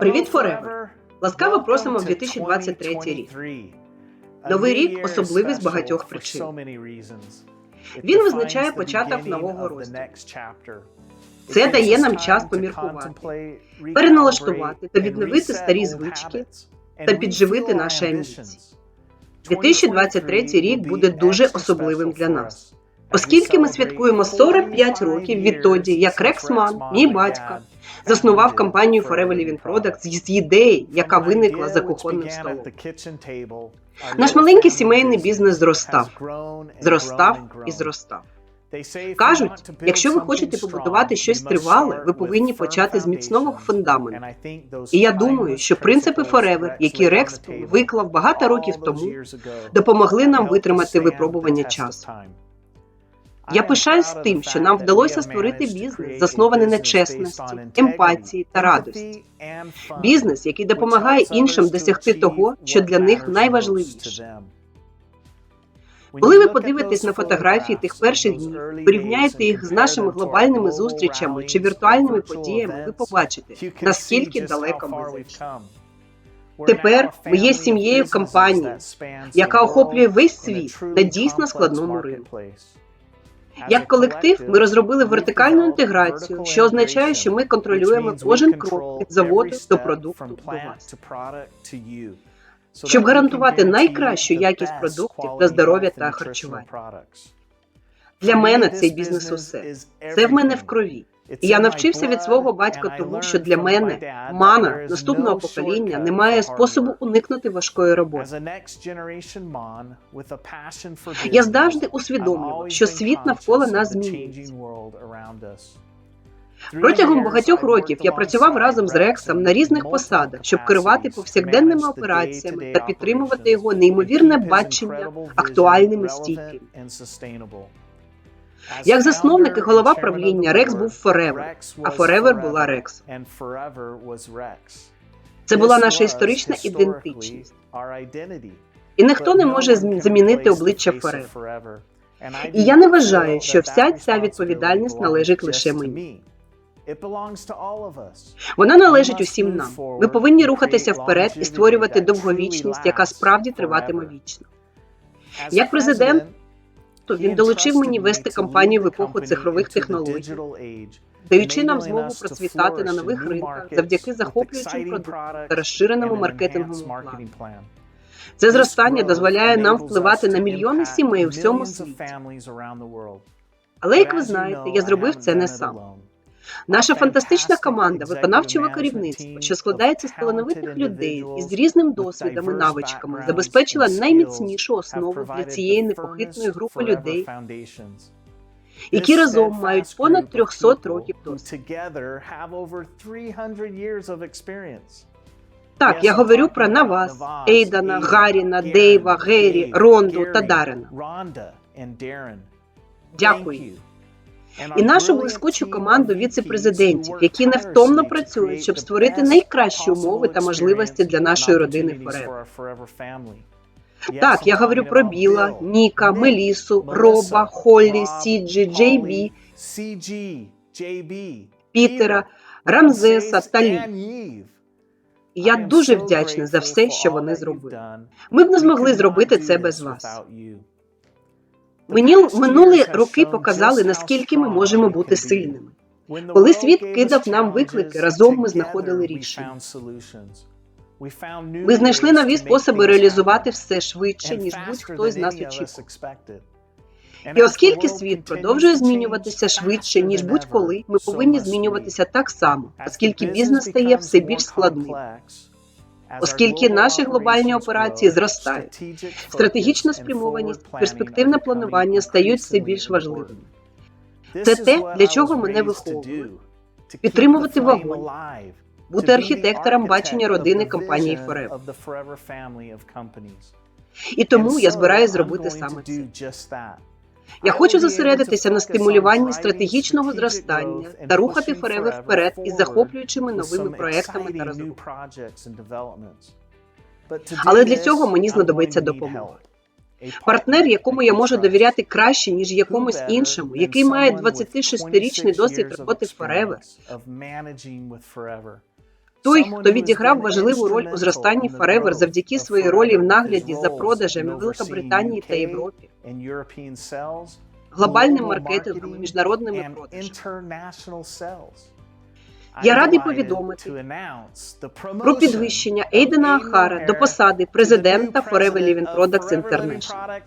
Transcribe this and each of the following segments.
Привіт, Forever! Ласкаво просимо в 2023 рік. Новий рік особливий з багатьох причин. Він визначає початок нового розділу. Це дає нам час поміркувати, переналаштувати та відновити старі звички та підживити наші амбіції. 2023 рік буде дуже особливим для нас, оскільки ми святкуємо 45 років відтоді, як Рексман, мій батько, заснував компанію Forever Living Products з ідеї, яка виникла за кухонним столом. Наш маленький сімейний бізнес зростав, зростав і зростав. Кажуть, якщо ви хочете побудувати щось тривале, ви повинні почати з міцного фундаменту. І я думаю, що принципи Forever, які Рекс виклав багато років тому, допомогли нам витримати випробування часу. Я пишаюсь тим, що нам вдалося створити бізнес, заснований на чесності, емпатії та радості. Бізнес, який допомагає іншим досягти того, що для них найважливіше. Коли ви подивитесь на фотографії тих перших днів, порівняєте їх з нашими глобальними зустрічами чи віртуальними подіями, ви побачите, наскільки далеко ми зайшли. Тепер ми є сім'єю компанії, яка охоплює весь світ на дійсно складному ринку. Як колектив, ми розробили вертикальну інтеграцію, що означає, що ми контролюємо кожен крок від заводу до продукту до вас, щоб гарантувати найкращу якість продуктів для здоров'я та харчування. Для мене цей бізнес усе. Це в мене в крові. І я навчився від свого батька тому, що для мене мана наступного покоління немає способу уникнути важкої роботи. Я завжди усвідомлював, що світ навколо нас змінюється. Протягом багатьох років я працював разом з Рексом на різних посадах, щоб керувати повсякденними операціями та підтримувати його неймовірне бачення актуальними стійкими. Як засновник і голова правління, Рекс був Forever, а Forever була Рекс. Це була наша історична ідентичність. І ніхто не може замінити обличчя Forever. І я не вважаю, що вся ця відповідальність належить лише мені. Вона належить усім нам. Ми повинні рухатися вперед і створювати довговічність, яка справді триватиме вічно. Як президент, то він долучив мені вести кампанію в епоху цифрових технологій, даючи нам змогу процвітати на нових ринках завдяки захоплюючим продуктам та розширеному маркетинговому плану. Це зростання дозволяє нам впливати на мільйони сімей у всьому світі. Але як ви знаєте, я зробив це не сам. Наша фантастична команда виконавчого керівництва, що складається з талановитих людей із різним досвідом і навичками, забезпечила найміцнішу основу для цієї непохитної групи людей, які разом мають понад 300 років досвіду. Так, я говорю про Навас, Ейдана, Гаріна, Дейва, Гері, Ронду та Дарена. Дякую. І нашу блискучу команду віце-президентів, які невтомно працюють, щоб створити найкращі умови та можливості для нашої родини Forever. Так, я говорю про Біла, Ніка, Мелісу, Роба, Холлі, Сіджі, Джейбі, Пітера, Рамзеса та Лі. Я дуже вдячна за все, що вони зробили. Ми б не змогли зробити це без вас. Мені минулі роки показали, наскільки ми можемо бути сильними. Коли світ кидав нам виклики, разом ми знаходили рішення. Ми знайшли нові способи реалізувати все швидше, ніж будь-хто з нас очікував. І оскільки світ продовжує змінюватися швидше, ніж будь-коли, ми повинні змінюватися так само, оскільки бізнес стає все більш складним. Оскільки наші глобальні операції зростають, стратегічна спрямованість, перспективне планування стають все більш важливими. Це те, для чого мене виховують. Підтримувати вогонь, Бути архітектором бачення родини компанії Forever. І тому я збираюся зробити саме це. Я хочу зосередитися на стимулюванні стратегічного зростання та рухати Forever вперед із захоплюючими новими проектами та розробками. Але для цього мені знадобиться допомога. Партнер, якому я можу довіряти краще, ніж якомусь іншому, який має 26-річний досвід роботи Forever. Той, хто відіграв важливу роль у зростанні Forever завдяки своїй ролі в нагляді за продажами в Великобританії та Європі, глобальним маркетингом і міжнародними продажами. Я радий повідомити про підвищення Ейдена Ахара до посади президента Forever Living Products International.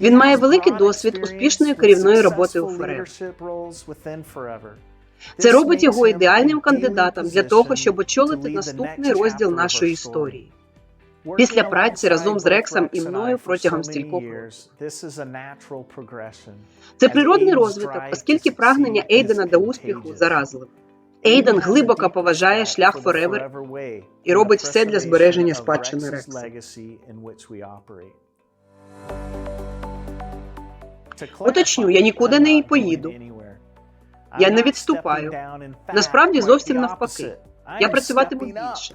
Він має великий досвід успішної керівної роботи у Forever. Це робить його ідеальним кандидатом для того, щоб очолити наступний розділ нашої історії. Після праці разом з Рексом і мною протягом стількох років. Це природний розвиток, оскільки прагнення Ейдена до успіху заразливе. Ейден глибоко поважає шлях Forever і робить все для збереження спадщини Рекса. Уточню, я нікуди не поїду. Я не відступаю. Насправді зовсім навпаки. Я працюватиму більше.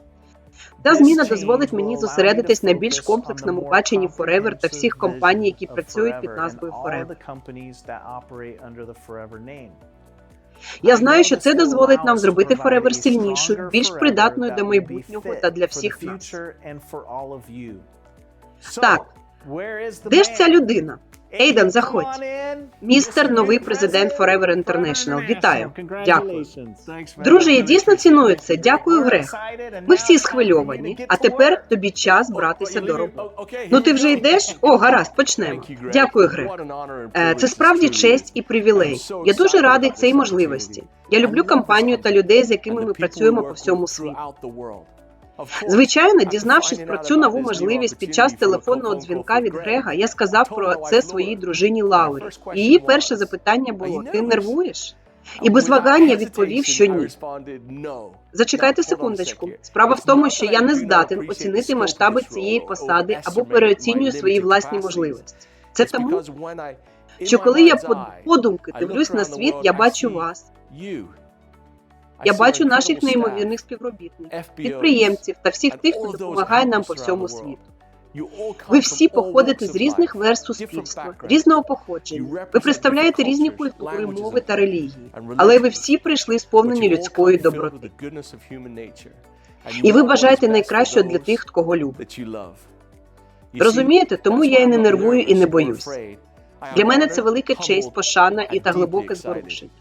Та зміна дозволить мені зосередитись на більш комплексному баченні Forever та всіх компаній, які працюють під назвою Forever. Я знаю, що це дозволить нам зробити Forever сильнішою, більш придатною до майбутнього та для всіх нас. Так, де ж ця людина? Ейден, заходь. Містер новий президент Forever International. Вітаю. Дякую. Друже, я дійсно ціную це. Дякую, Грег. Ми всі схвильовані, а тепер тобі час братися до роботи. Ну ти вже йдеш? О, гаразд, почнемо. Дякую, Грег. Е, Це справді честь і привілей. Я дуже радий цій можливості. Я люблю компанію та людей, з якими ми працюємо по всьому світу. Звичайно, дізнавшись про цю нову можливість під час телефонного дзвінка від Грега, я сказав про це своїй дружині Лаурі. Її перше запитання було: ти нервуєш? І без вагання відповів, що ні. Зачекайте секундочку. Справа в тому, що я не здатен оцінити масштаби цієї посади або переоцінюю свої власні можливості. Це тому, що коли я под- подумки дивлюсь на світ, я бачу вас. Я бачу наших неймовірних співробітників, підприємців та всіх тих, хто допомагає нам по всьому світу. Ви всі походите з різних верст суспільства, різного походження. Ви представляєте різні культури, мови та релігії, але ви всі прийшли сповнені людської доброти. І ви бажаєте найкращого для тих, кого любить. Розумієте, тому я і не нервую і не боюсь. Для мене це велика честь, пошана і та глибоке зворушення.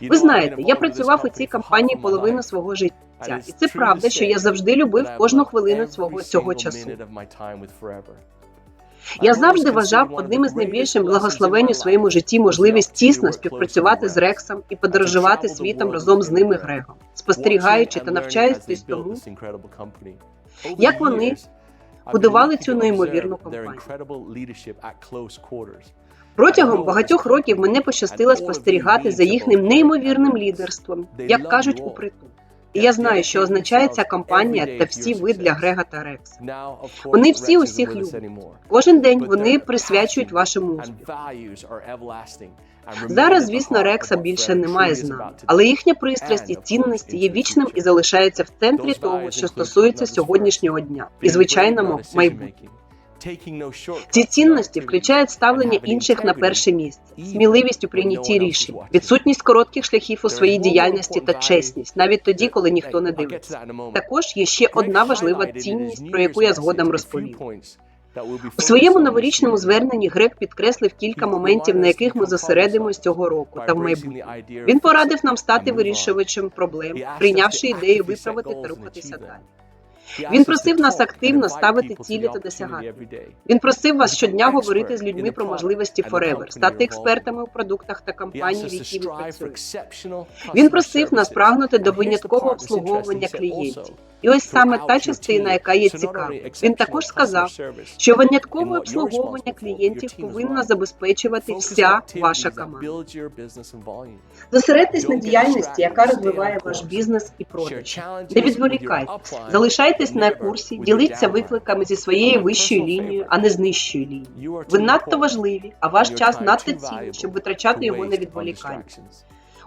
Ви знаєте, я працював у цій компанії половину свого життя, і це правда, що я завжди любив кожну хвилину свого цього часу. Я завжди вважав одним із найбільших благословень у своєму житті можливість тісно співпрацювати з Рексом і подорожувати світом разом з ними Грегом, спостерігаючи та навчаючись тому, як вони будували цю неймовірну компанію. Протягом багатьох років мене пощастило спостерігати за їхнім неймовірним лідерством, як кажуть у притул. І я знаю, що означає ця компанія та всі ви для Грега та Рекса. Вони всі усіх люблять. Кожен день вони присвячують вашому успіху. Зараз, звісно, Рекса більше немає з нами, але їхня пристрасть і цінності є вічним і залишаються в центрі того, що стосується сьогоднішнього дня. І звичайному майбутньому. Ці цінності включають ставлення інших на перше місце, сміливість у прийнятті рішень, відсутність коротких шляхів у своїй діяльності та чесність, навіть тоді, коли ніхто не дивиться. Також є ще одна важлива цінність, про яку я згодом розповім. У своєму новорічному зверненні Грек підкреслив кілька моментів, на яких ми зосередимось цього року та в майбутньому. Він порадив нам стати вирішувачем проблем, прийнявши ідею виправити та рухатися далі. Він просив нас активно ставити цілі та досягати. Він просив вас щодня говорити з людьми про можливості Forever, стати експертами у продуктах та компаній, в якій ви працюєте. Він просив нас прагнути до виняткового обслуговування клієнтів. І ось саме та частина, яка є цікава. Він також сказав, що виняткове обслуговування клієнтів повинна забезпечувати вся ваша команда. Зосередьтесь на діяльності, яка розвиває ваш бізнес і продажі. Не відволікайте, залишайтесь на курсі, діліться викликами зі своєю вищою лінією, а не з нижчою лінією. Ви надто важливі, а ваш час надто цінний, щоб витрачати його на відволікання.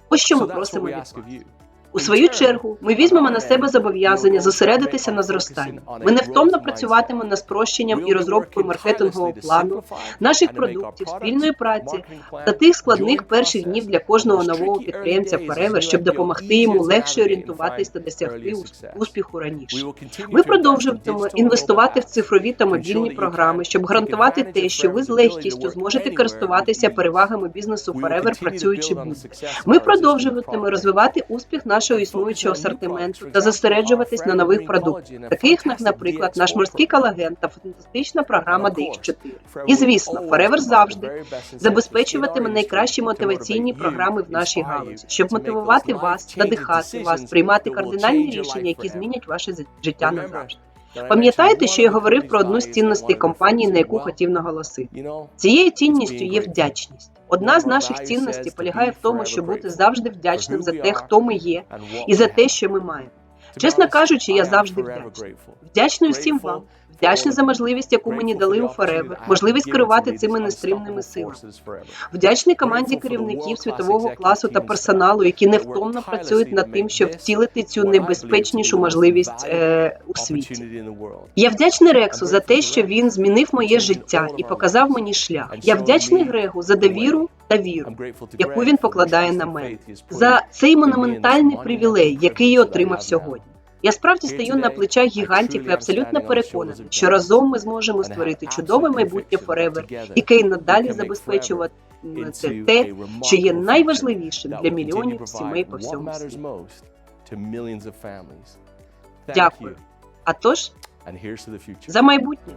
Ось що ми просимо від вас. У свою чергу, ми візьмемо на себе зобов'язання зосередитися на зростанні. Ми невтомно працюватимемо над спрощенням і розробкою маркетингового плану, наших продуктів, спільної праці та тих складних перших днів для кожного нового підприємця Forever, щоб допомогти йому легше орієнтуватись та досягти успіху раніше. Ми продовжуватимемо інвестувати в цифрові та мобільні програми, щоб гарантувати те, що ви з легкістю зможете користуватися перевагами бізнесу Forever, працюючи будь. Ми продовжуватимемо розвивати успіх нашого існуючого асортименту та зосереджуватись на нових продуктах, таких як, наприклад, наш морський колаген та фантастична програма DX4. І звісно, Forever завжди забезпечуватиме найкращі мотиваційні програми в нашій галузі, щоб мотивувати вас, надихати вас, приймати кардинальні рішення, які змінять ваше життя назавжди. Пам'ятаєте, що я говорив про одну з цінностей компанії, на яку хотів наголосити? Цією цінністю є вдячність. Одна з наших цінностей полягає в тому, щоб бути завжди вдячним за те, хто ми є, і за те, що ми маємо. Чесно кажучи, я завжди вдячна. Вдячний всім вам. Вдячний за можливість, яку мені дали у Forever, можливість керувати цими нестримними силами. Вдячний команді керівників світового класу та персоналу, які невтомно працюють над тим, щоб втілити цю небезпечнішу можливість е, у світі. Я вдячний Рексу за те, що він змінив моє життя і показав мені шлях. Я вдячний Грегу за довіру та віру, яку він покладає на мене, за цей монументальний привілей, який я отримав сьогодні. Я справді стаю на плечах гігантів і абсолютно переконаний, що разом ми зможемо створити чудове майбутнє Forever, яке й надалі забезпечувати це те, що є найважливішим для мільйонів сімей по всьому світу. Дякую. А тож, за майбутнє.